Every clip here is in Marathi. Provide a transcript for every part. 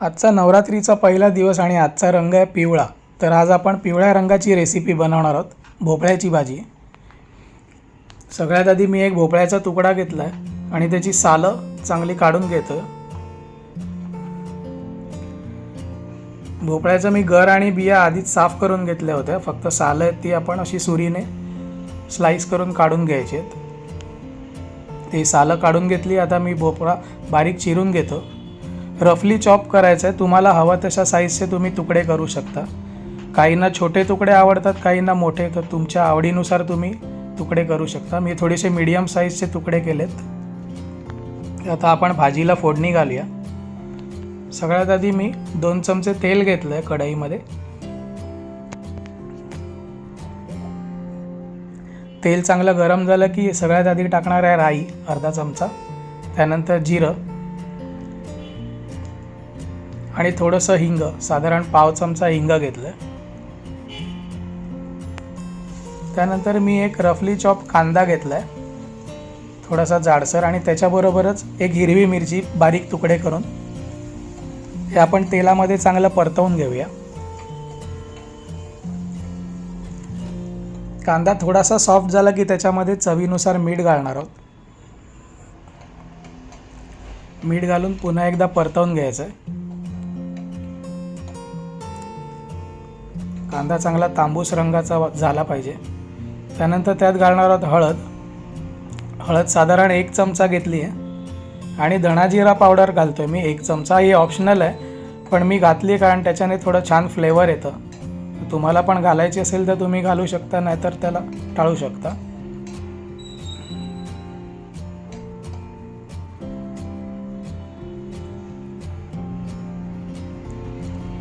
आजचा नवरात्रीचा पहिला दिवस आणि आजचा रंग आहे पिवळा. तर आज आपण पिवळ्या रंगाची रेसिपी बनवणार आहोत भोपळ्याची भाजी. सगळ्यात आधी मी एक भोपळ्याचा तुकडा घेतला आहे आणि त्याची सालं चांगली काढून घेतो भोपळ्याचं मी गर आणि बिया आधीच साफ करून घेतल्या होत्या. फक्त सालं आहेत ती आपण अशी सुरीने स्लाईस करून काढून घ्यायची आहेत ती सालं काढून घेतली आता मी भोपळा बारीक चिरून घेतो. रफली चॉप करायचं आहे तुम्हाला हवं तशा साईजचे तुम्ही तुकडे करू शकता. काहींना छोटे तुकडे आवडतात काहींना मोठे तर तुमच्या आवडीनुसार तुम्ही तुकडे करू शकता. मी थोडेसे मीडियम साईजचे तुकडे केलेत. आता आपण भाजीला फोडणी घालूया. सगळ्यात आधी मी दोन चमचे तेल घेतलं आहे कढईमध्ये. तेल चांगलं गरम झालं की सगळ्यात आधी टाकणार आहे राई अर्धा चमचा. त्यानंतर जिरं. आणि थोडंसं हिंग साधारण पाव चमचा हिंग घेतलं. त्यानंतर मी एक रफली चॉप कांदा घेतला आहे थोडासा जाडसर आणि त्याच्याबरोबरच एक हिरवी मिरची बारीक तुकडे करून. हे आपण तेलामध्ये चांगलं परतवून घेऊया. कांदा थोडासा सॉफ्ट झाला की त्याच्यामध्ये चवीनुसार मीठ घालणार आहोत. मीठ घालून पुन्हा एकदा परतवून घ्यायचं आहे कांदा चांगला तांबूस रंगाचा झाला पाहिजे. त्यानंतर त्यात घालणार आहोत हळद. हळद साधारण एक चमचा घेतली आहे. आणि धणाजिरा पावडर घालतो आहे मी. एक चमचा ही ऑप्शनल आहे पण मी घातली कारण त्याच्याने थोडं छान फ्लेवर येतं. तुम्हाला पण घालायची असेल तर तुम्ही घालू शकता नाहीतर त्याला टाळू शकता.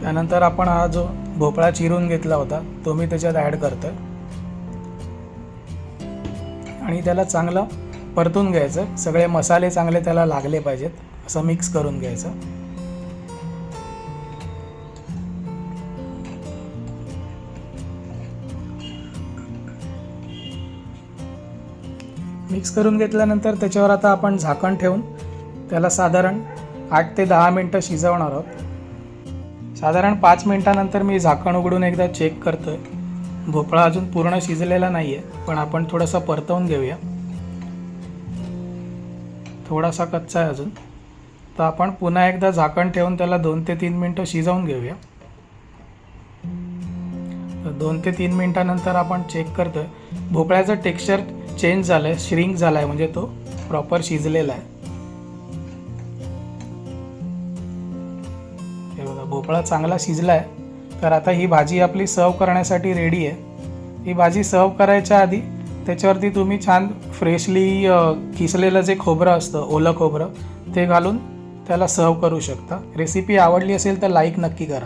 त्यानंतर आपण हा जो भोपळा चिरून घेतला होता. तो मी त्याच्यात ॲड करतो आणि त्याला चांगलं परतून घ्यायचं. सगळे मसाले चांगले त्याला लागले पाहिजेत. असं मिक्स करून घ्यायचं. मिक्स करून घेतल्यानंतर त्याच्यावर आता आपण झाकण ठेवून त्याला साधारण आठ ते दहा मिनटं शिजवणार आहोत. साधारण पाच मिनटानंतर मी झाकण उघडून एकदा चेक करतोय. भोपळा अजून पूर्ण शिजलेला नाही आहे पण आपण थोडंसं परतवून घेऊया. थोडासा कच्चा आहे अजून. तर आपण पुन्हा एकदा झाकण ठेवून त्याला दोन ते तीन मिनटं शिजवून घेऊया. तर दोन ते तीन मिनटानंतर आपण चेक करतोय. भोपळ्याचं टेक्स्चर चेंज झालं आहे श्रिंक झाला आहे म्हणजे तो प्रॉपर शिजलेला आहे. भोपळा चांगला शिजला आहे तर आता ही भाजी आपली सर्व करण्यासाठी रेडी आहे. ही भाजी सर्व करायच्या आधी त्याच्यावरती तुम्ही छान फ्रेशली किसलेलं जे खोबरं असतं ओलं खोबरं ते घालून त्याला सर्व करू शकता. रेसिपी आवडली असेल तर लाईक नक्की करा.